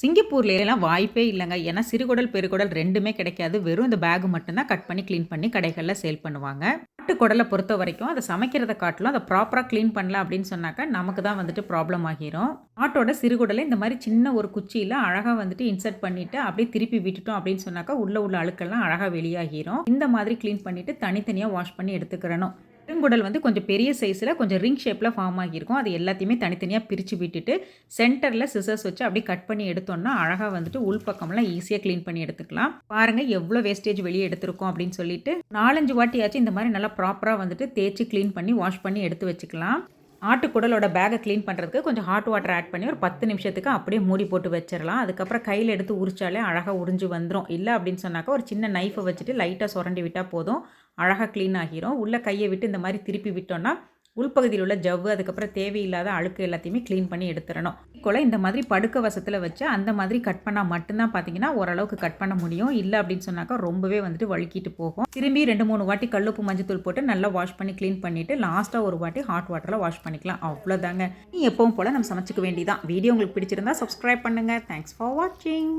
சிங்கப்பூர்ல எல்லாம் வாய்ப்பே இல்லைங்க. ஏன்னா சிறுகுடல் பெருகுடல் ரெண்டுமே கிடைக்காது. வெறும் இந்த பேக் மட்டும்தான் கட் பண்ணி க்ளீன் பண்ணி கடைகளில் சேல் பண்ணுவாங்க. ஆட்டு குடலை பொறுத்த வரைக்கும் அதை சமைக்கிறத காட்டிலும் அதை ப்ராப்பராக க்ளீன் பண்ணல அப்படின்னு சொன்னாக்கா நமக்கு தான் வந்துட்டு ப்ராப்ளம் ஆகிரும். ஆட்டோட சிறுகுடலை இந்த மாதிரி சின்ன ஒரு குச்சியில் அழகாக வந்துட்டு இன்சர்ட் பண்ணிட்டு அப்படியே திருப்பி விட்டுட்டோம் அப்படின்னு சொன்னாக்கா உள்ள உள்ள அழுக்கெல்லாம் அழகாக வெளியாகிரும். இந்த மாதிரி க்ளீன் பண்ணிட்டு தனித்தனியாக வாஷ் பண்ணி எடுத்துக்கிறணும். பெருங்குடல் வந்து கொஞ்சம் பெரிய சைஸில் கொஞ்சம் ரிங் ஷேப்பில் ஃபார்ம் ஆகியிருக்கும். அது எல்லாத்தையுமே தனித்தனியாக பிரித்து விட்டுட்டு சென்டரில் சிசர்ஸ் வச்சு அப்படியே கட் பண்ணி எடுத்தோம்னா அழகாக வந்துட்டு உள் பக்கம்லாம் ஈஸியாக க்ளீன் பண்ணி எடுத்துக்கலாம். பாருங்கள் எவ்வளோ வேஸ்டேஜ் வெளியே எடுத்திருக்கோம் அப்படின்னு சொல்லிட்டு நாலஞ்சு வாட்டியாச்சும் இந்த மாதிரி நல்லா ப்ராப்பராக வந்துட்டு தேய்ச்சி க்ளீன் பண்ணி வாஷ் பண்ணி எடுத்து வச்சுக்கலாம். ஆட்டுக்குடலோட பேக்கை க்ளீன் பண்ணுறதுக்கு கொஞ்சம் ஹாட் வாட்டர் ஆட் பண்ணி ஒரு பத்து நிமிஷத்துக்கு அப்படியே மூடி போட்டு வச்சிடலாம். அதுக்கப்புறம் கையில் எடுத்து உரிச்சாலே அழகாக உறிஞ்சு வந்துடும் இல்லை அப்படின்னு சொன்னாக்கா ஒரு சின்ன நைஃபை வச்சுட்டு லைட்டாக சுரண்டி விட்டால் போதும். அழகாக க்ளீன் ஆகிரும். உள்ளே கையை விட்டு இந்த மாதிரி திருப்பி விட்டோன்னா உள்பகுதியில் உள்ள ஜவ்வு அதுக்கப்புறம் தேவையில்லாத அழுக்கு எல்லாத்தையுமே க்ளீன் பண்ணி எடுத்துடணும். ஈக்குவலாக இந்த மாதிரி படுக்க வசத்தில் வச்சு அந்த மாதிரி கட் பண்ணால் மட்டும்தான் பார்த்தீங்கன்னா ஓரளவுக்கு கட் பண்ண முடியும். இல்லை அப்படின்னு சொன்னாக்கா ரொம்பவே வந்துட்டு வழுக்கிட்டு போகும். திரும்பி ரெண்டு மூணு வாட்டி கல்லுப்பு மஞ்சத்தூள் போட்டு நல்லா வாஷ் பண்ணி க்ளீன் பண்ணிவிட்டு லாஸ்ட்டாக ஒரு வாட்டி ஹாட் வாட்டரில் வாஷ் பண்ணிக்கலாம். அவ்வளோதாங்க நீ எப்பவும் போல் நம்ம சமைச்சிக்க வேண்டியதான் வீடியோ உங்களுக்கு பிடிச்சிருந்தா சப்ஸ்கிரைப் பண்ணுங்கள் தேங்க்ஸ் ஃபார் வாட்சிங்